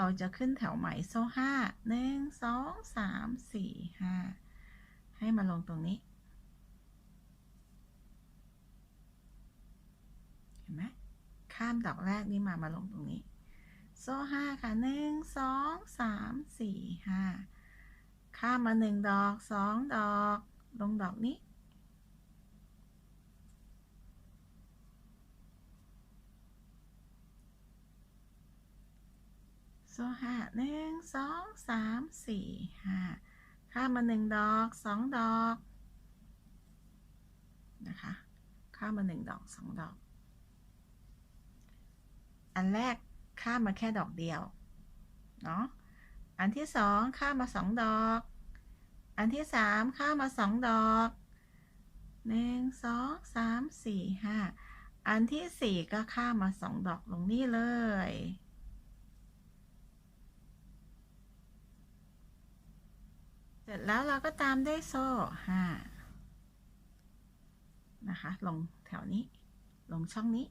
เราจะขึ้นแถวใหม่โซ่ห้าหนึ่งสองสามสี่ห้าให้มาลงตรงนี้ เห็นไหมข้ามดอกแรกนี่มามาลงตรงนี้ โซ่ห้าค่ะหนึ่งสองสามสี่ห้าข้ามมาหนึ่งดอกสองดอก ลงดอกนี้ โซ่ห้าหนึ่งสองสามสี่ห้าข้ามมาหนึ่งดอกสองดอกนะคะข้ามมาหนึ่งดอกสองดอก อันแรกข้ามมาแค่ดอกเดียวเนาะอันที่สองข้ามมาสองดอก อันที่สามข้ามมาสองดอกหนึ่งสองสามสี่ห้าอันที่สี่ก็ข้ามมาสองดอกลงนี่เลย เสร็จแล้วเราก็ตามด้วยโซ่ห้านะคะ ลงแถวนี้ ลงช่องนี้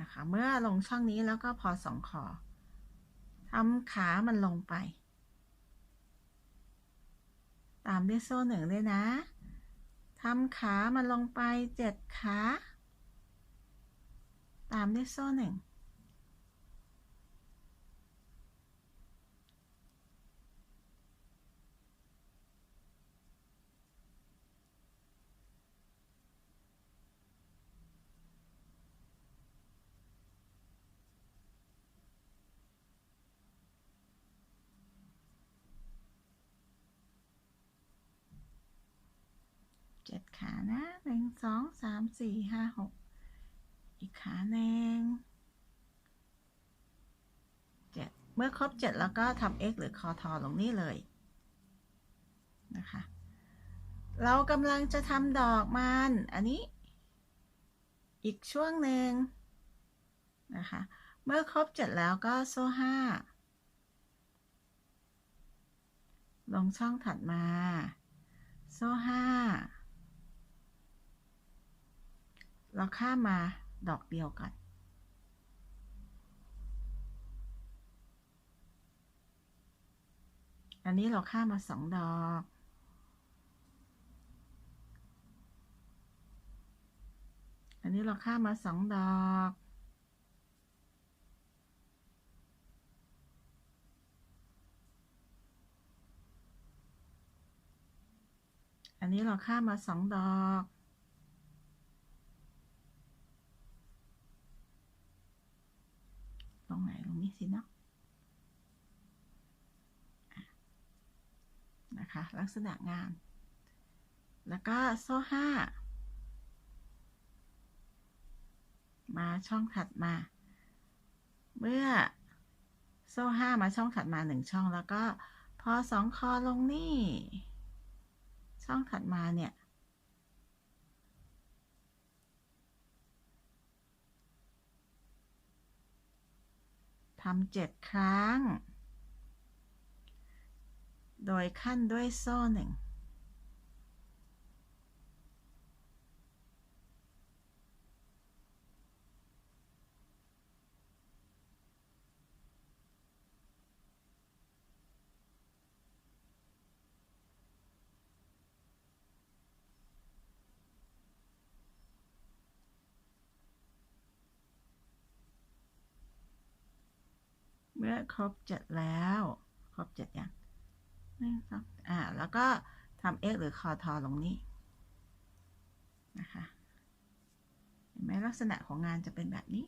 นะคะ เมื่อลงช่องนี้แล้วก็พอสองคอทำขามันลงไป ตามด้วยโซ่หนึ่งด้วยนะทำขามันลงไปเจ็ดขา ตามด้วยโซ่หนึ่ง เจ็ดขานะหนึ่งสองสามสี่ห้าหกอีกขาหนึ่งเจ็ดเมื่อครบเจ็ดแล้วก็ทำ x หรือคอทอลงนี่เลยนะคะ เรากำลังจะทำดอกมัน อันนี้ อีกช่วงหนึ่งนะคะ เมื่อครบเจ็ดแล้วก็โซ่ห้าลงช่องถัดมา โซ่ห้า เราข้ามมาดอกเดียวก่อนอันนี้เราข้ามมาสองดอก อันนี้เราข้ามมาสองดอก อันนี้เราข้ามมาสองดอก ตรงไหนตรงนี้สิเนาะอะ นะคะ ลักษณะงาน แล้วก็โซ่ห้ามาช่องถัดมา เมื่อโซ่ห้ามาช่องถัดมาหนึ่งช่อง แล้วก็พอสองคอลงนี่ ช่องถัดมาเนี่ย ทำเจ็ดครั้ง โดยขั้นด้วยโซ่หนึ่งเมื่อครบเจ็ดแล้ว ครบเจ็ดยัง หนึ่งสองอ่า แล้วก็ทำ x หรือคอทอลงนี้นะคะเห็นไหมลักษณะของงานจะเป็นแบบนี้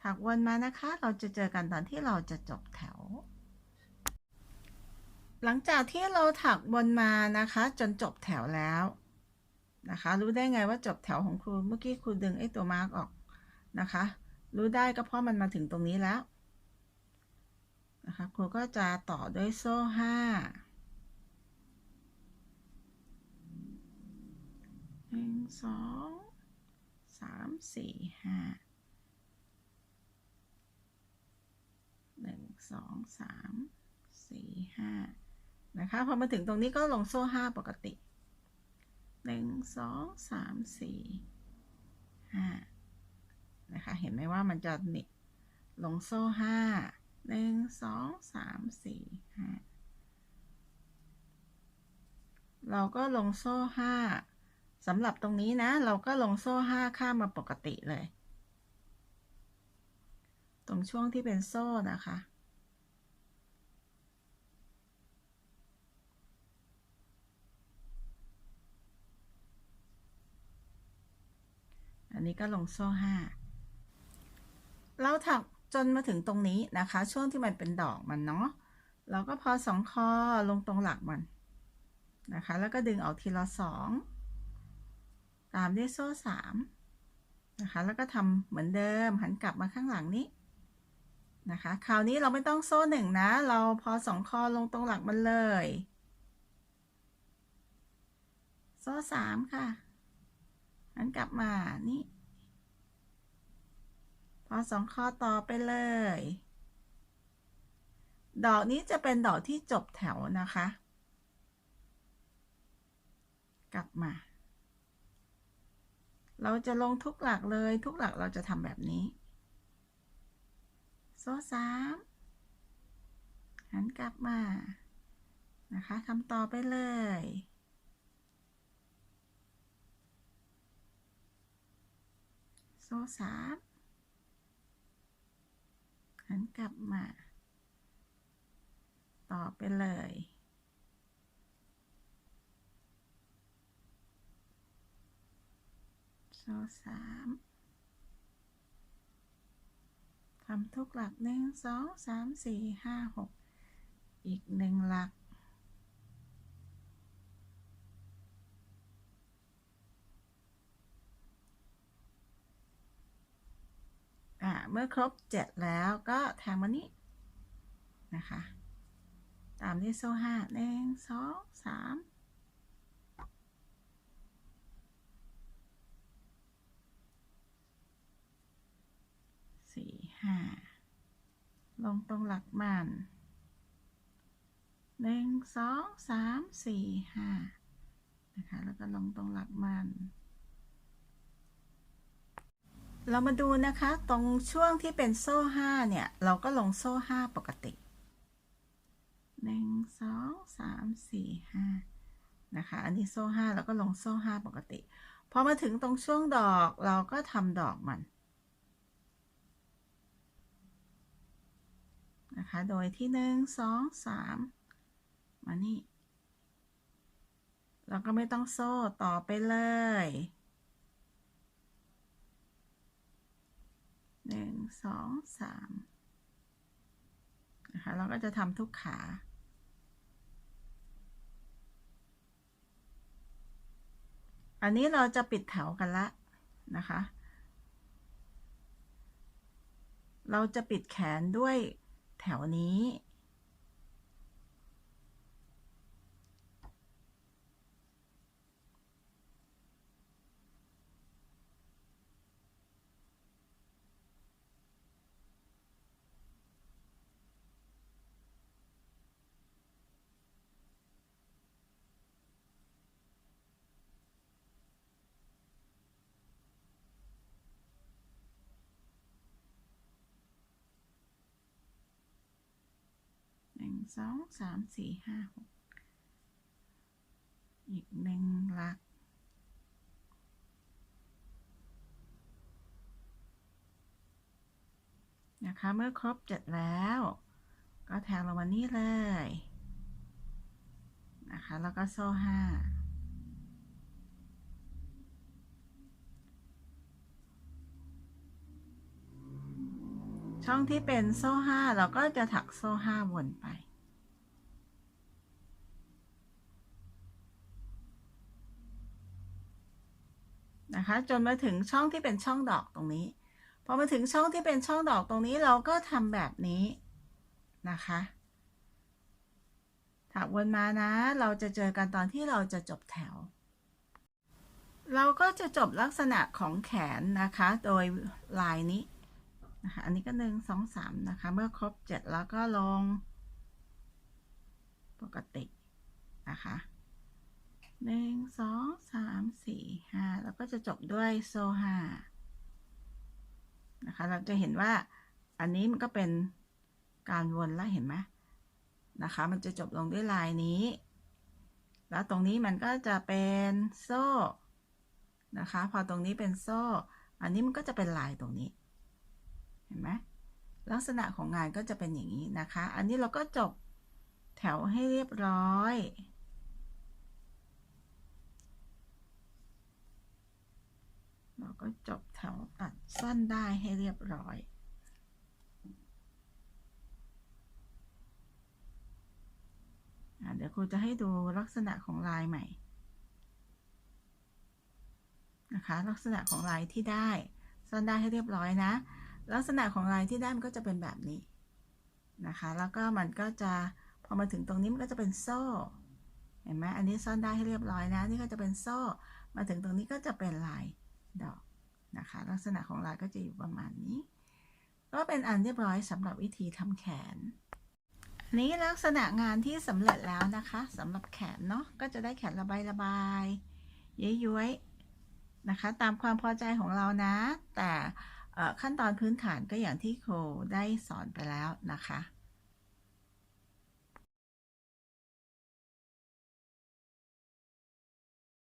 ถักวนมานะคะ เราจะเจอกันตอนที่เราจะจบแถว หลังจากที่เราถักวนมานะคะ จนจบแถวแล้วนะคะ รู้ได้ไงว่าจบแถวของครู เมื่อกี้ครูดึงไอ้ตัวมาร์กออกนะคะ รู้ได้ก็เพราะมันมาถึงตรงนี้แล้ว นะคะครูก็จะต่อด้วยโซ่ห้าหนึ่งสองสามสี่ห้าหนึ่งสองสามสี่ห้านะคะพอมาถึงตรงนี้ก็ลงโซ่ห้าปกติหนึ่งสองสามสี่ห้านะคะ เห็นไหมว่ามันจะนี่ลงโซ่ห้า หนึ่งสองสามสี่ห้าเราก็ลงโซ่ห้าสำหรับตรงนี้นะ เราก็ลงโซ่ห้าข้ามมาปกติเลย ตรงช่วงที่เป็นโซ่นะคะ อันนี้ก็ลงโซ่ห้าเราถัก จนมาถึงตรงนี้นะคะ ช่วงที่มันเป็นดอกมันเนาะเราก็พอสองคอลงตรงหลักมันนะคะ แล้วก็ดึงออกทีละสองตามด้วยโซ่สามนะคะ แล้วก็ทำเหมือนเดิมหันกลับมาข้างหลังนี้นะคะ คราวนี้เราไม่ต้องโซ่หนึ่งนะ เราพอสองคอลงตรงหลักมันเลย โซ่สามค่ะ หันกลับมานี่ พอสองข้อต่อไปเลย ดอกนี้จะเป็นดอกที่จบแถวนะคะ กลับมา เราจะลงทุกหลักเลยทุกหลักเราจะทำแบบนี้ โซ่สามหันกลับมา นะคะทำต่อไปเลยโซ่สาม หันกลับมา ต่อไปเลย โซ่สามทำทุกหลักหนึ่งสองสามสี่ห้าหกอีกหนึ่งหลัก เมื่อครบเจ็ดแล้วก็แทงมานี้นะคะ ตามด้วยโซ่ห้าหนึ่งสองสามสี่ห้าลงตรงหลักมันหนึ่งสองสามสี่ห้านะคะ แล้วก็ลงตรงหลักมัน เรามาดูนะคะ ตรงช่วงที่เป็นโซ่ห้าเนี่ย เราก็ลงโซ่ห้าปกติหนึ่งสองสามสี่ห้านะคะ อันนี้โซ่ห้าแล้วก็ลงโซ่ห้าปกติพอมาถึงตรงช่วงดอกเราก็ทำดอกมันนะคะ โดยที่หนึ่งสองสามมานี่ เราก็ไม่ต้องโซ่ต่อไปเลย หนึ่งสองสามนะคะเราก็จะทำทุกขา อันนี้เราจะปิดแถวกันละนะคะ เราจะปิดแขนด้วยแถวนี้ สองสามสี่ห้าหกอีกหนึ่งหลัก นะคะ เมื่อครบเจ็ดแล้ว ก็แทงลงมานี่เลย นะคะ แล้วก็โซ่ห้าช่องที่เป็นโซ่ห้าเราก็จะถักโซ่ห้าวนไป นะคะ จนมาถึงช่องที่เป็นช่องดอกตรงนี้ พอมาถึงช่องที่เป็นช่องดอกตรงนี้เราก็ทำแบบนี้นะคะถักวนมานะ เราจะเจอกันตอนที่เราจะจบแถว เราก็จะจบลักษณะของแขนนะคะ โดยลายนี้นะคะ อันนี้ก็หนึ่งสองสามนะคะ เมื่อครบเจ็ดแล้วก็ลง ปกตินะคะ หนึ่งสองสามสี่ห้าแล้วก็จะจบด้วยโซ่ห้านะคะ เราจะเห็นว่าอันนี้มันก็เป็นการวนแล้วเห็นไหมนะคะ มันจะจบลงด้วยลายนี้ แล้วตรงนี้มันก็จะเป็นโซ่นะคะ พอตรงนี้เป็นโซ่ อันนี้มันก็จะเป็นลายตรงนี้ เห็นไหมลักษณะของงานก็จะเป็นอย่างนี้นะคะ อันนี้เราก็จบแถวให้เรียบร้อย เราก็จบแถวตัดสั้นได้ให้เรียบร้อยอเดี๋ยวครูจะให้ดูลักษณะของลายใหม่นะคะลักษณะของลายที่ได้ซ่อนได้ให้เรียบร้อยนะ ลักษณะของลายที่ได้มันก็จะเป็นแบบนี้นะคะ แล้วก็มันก็จะพอมาถึงตรงนี้มันก็จะเป็นโซ่ เห็นไหมอันนี้ซ่อนได้ให้เรียบร้อยนะ นี่ก็จะเป็นโซ่ มาถึงตรงนี้ก็จะเป็นลาย ดอกนะคะ ลักษณะของลายก็จะอยู่ประมาณนี้ ก็เป็นอันเรียบร้อยสำหรับวิธีทำแขน อันนี้ลักษณะงานที่สำเร็จแล้วนะคะสำหรับแขนเนาะก็จะได้แขนระบายระบายย้วยๆนะคะ ตามความพอใจของเรานะ แต่ขั้นตอนพื้นฐานก็อย่างที่ครูได้สอนไปแล้วนะคะ